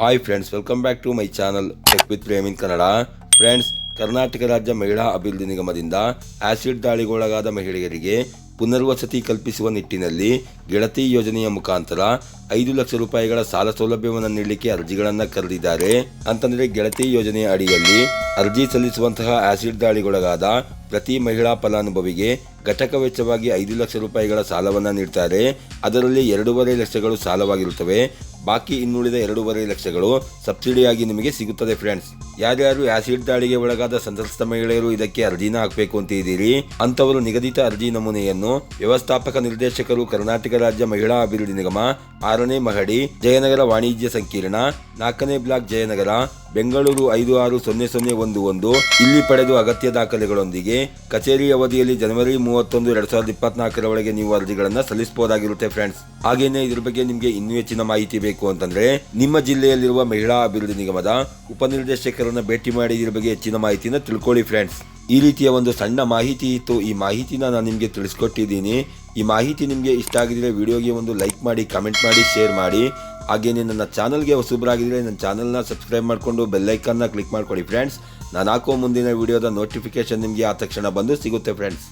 Hi friends welcome back to my channel tech with ಪ್ರೇಮಿನ್ Kannada friends Karnataka ರಾಜ್ಯ ಮಹಿಳಾ ಅಭಿವೃದ್ಧಿ ನಿಗಮದಿಂದ ಆಸಿಡ್ ದಾಳಿಗೊಳಗಾದ ಮಹಿಳೆಯರಿಗೆ ಪುನರ್ವಸತಿ ಕಲ್ಪಿಸುವ ನಿಟ್ಟಿನಲ್ಲಿ ಗೆಳತಿ ಯೋಜನೆಯ ಮುಖಾಂತರ ಐದು ಲಕ್ಷ ರೂಪಾಯಿಗಳ ಸಾಲ ಸೌಲಭ್ಯವನ್ನು ನೀಡಲಿಕ್ಕೆ ಅರ್ಜಿಗಳನ್ನು ಕರೆದಿದ್ದಾರೆ. ಅಂತಂದ್ರೆ ಗೆಳತಿ ಯೋಜನೆಯ ಅಡಿಯಲ್ಲಿ ಅರ್ಜಿ ಸಲ್ಲಿಸುವಂತಹ ಆಸಿಡ್ ದಾಳಿಗೊಳಗಾದ ಪ್ರತಿ ಮಹಿಳಾ ಫಲಾನುಭವಿಗೆ ಘಟಕ ವೆಚ್ಚವಾಗಿ ಐದು ಲಕ್ಷ ರೂಪಾಯಿಗಳ ಸಾಲವನ್ನು ನೀಡ್ತಾರೆ. ಅದರಲ್ಲಿ ಎರಡೂವರೆ ಲಕ್ಷಗಳು ಸಾಲವಾಗಿರುತ್ತವೆ. ಬಾಕಿ ಇನ್ನುಳಿದ ಎರಡೂವರೆ ಲಕ್ಷಗಳು ಸಬ್ಸಿಡಿಯಾಗಿ ನಿಮಗೆ ಸಿಗುತ್ತದೆ ಫ್ರೆಂಡ್ಸ್ ಯಾರ್ಯಾರು ಆಸಿಡ್ ದಾಳಿಗೆ ಒಳಗಾದ ಸಂತ್ರಸ್ತ ಮಹಿಳೆಯರು ಇದಕ್ಕೆ ಅರ್ಜಿನ ಹಾಕಬೇಕು ಅಂತ ಇದ್ದೀರಿ ಅಂತವರು ನಿಗದಿತ ಅರ್ಜಿ ನಮೂನೆಯನ್ನು ವ್ಯವಸ್ಥಾಪಕ ನಿರ್ದೇಶಕರು ಕರ್ನಾಟಕ ರಾಜ್ಯ ಮಹಿಳಾ ಅಭಿವೃದ್ಧಿ ನಿಗಮ, ಆರನೇ ಮಹಡಿ, ಜಯನಗರ ವಾಣಿಜ್ಯ ಸಂಕೀರ್ಣ, ನಾಲ್ಕನೇ ಬ್ಲಾಕ್ ಜಯನಗರ ಬೆಂಗಳೂರು ಐದು ಆರು ಸೊನ್ನೆ ಸೊನ್ನೆ ಒಂದು ಒಂದು. ಇಲ್ಲಿ ಪಡೆದು ಅಗತ್ಯ ದಾಖಲೆಗಳೊಂದಿಗೆ ಕಚೇರಿ ಅವಧಿಯಲ್ಲಿ ಜನವರಿ ಮೂವತ್ತೊಂದು ಎರಡ್ ಸಾವಿರದ ಇಪ್ಪತ್ನಾಲ್ಕರ ಒಳಗೆ ನೀವು ಅರ್ಜಿಗಳನ್ನು ಸಲ್ಲಿಸಬಹುದಾಗಿರುತ್ತೆ ಫ್ರೆಂಡ್ಸ್. ಹಾಗೇನೆ ಇದ್ರ ಬಗ್ಗೆ ನಿಮಗೆ ಇನ್ನೂ ಹೆಚ್ಚಿನ ಮಾಹಿತಿ ಬೇಕು ಅಂತಂದ್ರೆ ನಿಮ್ಮ ಜಿಲ್ಲೆಯಲ್ಲಿರುವ ಮಹಿಳಾ ಅಭಿವೃದ್ಧಿ ನಿಗಮದ ಉಪನಿರ್ದೇಶಕರನ್ನ ಭೇಟಿ ಮಾಡಿ ಇದ್ರ ಬಗ್ಗೆ ಹೆಚ್ಚಿನ ಮಾಹಿತಿನ ತಿಳ್ಕೊಳ್ಳಿ ಫ್ರೆಂಡ್ಸ್. ಈ ರೀತಿಯ ಒಂದು ಸಣ್ಣ ಮಾಹಿತಿ ಇತ್ತು. ಈ ಮಾಹಿತಿನ ನಾನು ನಿಮಗೆ ತಿಳಿಸ್ಕೊಟ್ಟಿದ್ದೀನಿ. ಈ ಮಾಹಿತಿ ನಿಮಗೆ ಇಷ್ಟ ಆಗಿದ್ರೆ ವಿಡಿಯೋಗೆ ಒಂದು ಲೈಕ್ ಮಾಡಿ, ಕಮೆಂಟ್ ಮಾಡಿ, ಶೇರ್ ಮಾಡಿ. ಹಾಗೆಯೇ ನನ್ನ ಚಾನಲ್ಗೆ ಹೊಸಬ್ರಾಗಿದ್ದರೆ ನನ್ನ ಚಾನಲ್ನ ಸಬ್ಸ್ಕ್ರೈಬ್ ಮಾಡಿಕೊಂಡು ಬೆಲ್ಲೈಕನ್ನ ಕ್ಲಿಕ್ ಮಾಡಿಕೊಡಿ ಫ್ರೆಂಡ್ಸ್. ನಾನು ಹಾಕೋ ಮುಂದಿನ ವಿಡಿಯೋದ ನೋಟಿಫಿಕೇಶನ್ ನಿಮಗೆ ಆ ತಕ್ಷಣ ಬಂದು ಸಿಗುತ್ತೆ ಫ್ರೆಂಡ್ಸ್.